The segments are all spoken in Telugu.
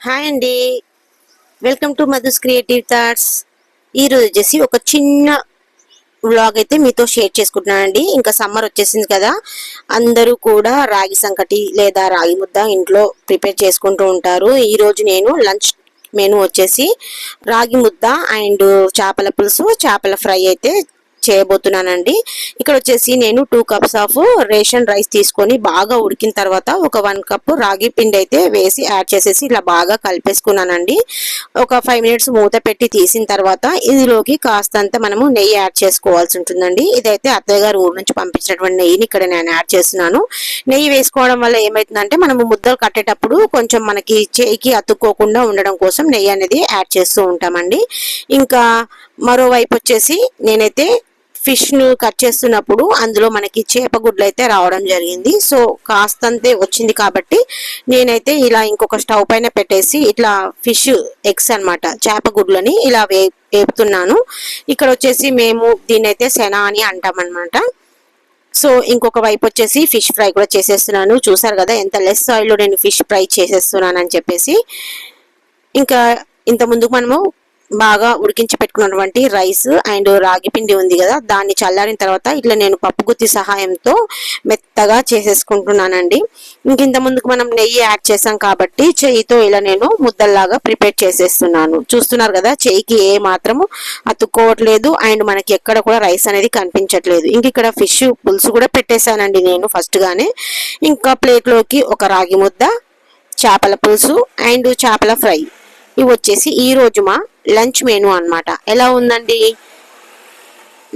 హాయ్ అండి. Welcome to Madhu's creative thoughts ఈరోజు వచ్చేసి ఒక చిన్న వ్లాగ్ అయితే మీతో షేర్ చేసుకుంటున్నానండి. ఇంకా సమ్మర్ వచ్చేసింది కదా. అందరూ కూడా రాగి సంకటి లేదా రాగి ముద్ద ఇంట్లో ప్రిపేర్ చేసుకుంటూ ఉంటారు. ఈరోజు నేను లంచ్ మెనూ వచ్చేసి రాగి ముద్ద అండ్ చేపల పులుసు చేపల ఫ్రై అయితే చేయబోతున్నానండి. ఇక్కడ వచ్చేసి నేను two cups of ration rice తీసుకొని బాగా ఉడికిన తర్వాత ఒక వన్ కప్ రాగి పిండి అయితే వేసి యాడ్ చేసేసి ఇలా బాగా కలిపేసుకున్నానండి. ఒక ఫైవ్ మినిట్స్ మూత పెట్టి తీసిన తర్వాత ఇందులోకి కాస్తంత మనము నెయ్యి యాడ్ చేసుకోవాల్సి ఉంటుందండి. ఇదైతే అత్తయ్య గారు ఊరు నుంచి పంపించినటువంటి నెయ్యిని ఇక్కడ నేను యాడ్ చేస్తున్నాను. నెయ్యి వేసుకోవడం వల్ల ఏమవుతుందంటే మనము ముద్దలు కట్టేటప్పుడు కొంచెం మనకి చేయికి అతుక్కోకుండా ఉండడం కోసం నెయ్యి అనేది యాడ్ చేస్తూ ఉంటామండి. ఇంకా మరోవైపు వచ్చేసి నేనైతే ఫిష్ను కట్ చేస్తున్నప్పుడు అందులో మనకి చేప గుడ్లు అయితే రావడం జరిగింది. సో కాస్తంతే వచ్చింది కాబట్టి నేనైతే ఇలా ఇంకొక స్టవ్ పైన పెట్టేసి ఇట్లా ఫిష్ ఎగ్స్ అన్నమాట చేప గుడ్లని ఇలా వే వేపుతున్నాను. ఇక్కడ వచ్చేసి మేము దీన్నైతే సెనా అని అంటాం అనమాట సో ఇంకొక వైపు వచ్చేసి ఫిష్ ఫ్రై కూడా చేసేస్తున్నాను. చూసారు కదా ఎంత లెస్ ఆయిల్లో నేను ఫిష్ ఫ్రై చేసేస్తున్నాను అని చెప్పేసి. ఇంకా ఇంతకుముందు మనము బాగా ఉడికించి పెట్టుకున్నటువంటి రైస్ అండ్ రాగి పిండి ఉంది కదా దాన్ని చల్లారిన తర్వాత ఇట్లా నేను పప్పు గుత్తి సహాయంతో మెత్తగా చేసేసుకుంటున్నానండి. ఇంకింత ముందుకు మనం నెయ్యి యాడ్ చేసాం కాబట్టి చెయ్యితో ఇలా నేను ముద్దల్లాగా ప్రిపేర్ చేసేస్తున్నాను. చూస్తున్నారు కదా చెయ్యికి ఏ మాత్రము అతుక్కోవట్లేదు అండ్ మనకి ఎక్కడ కూడా రైస్ అనేది కనిపించట్లేదు. ఇంక ఇక్కడ ఫిష్ పులుసు కూడా పెట్టేశానండి నేను ఫస్ట్ గానే. ఇంకా ప్లేట్లోకి ఒక రాగి ముద్ద చేపల పులుసు అండ్ చేపల ఫ్రై. ఇవి వచ్చేసి ఈ రోజు మా లంచ్ మెనూ అన్నమాట. ఎలా ఉందండి?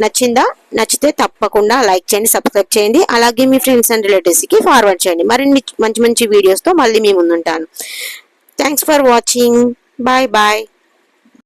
నచ్చిందా? నచ్చితే తప్పకుండా లైక్ చేయండి సబ్స్క్రైబ్ చేయండి. అలాగే మీ ఫ్రెండ్స్ అండ్ రిలేటివ్స్కి ఫార్వర్డ్ చేయండి. మరిన్ని మంచి మంచి వీడియోస్తో మళ్ళీ మీ ముందుంటాను. Thanks for watching bye bye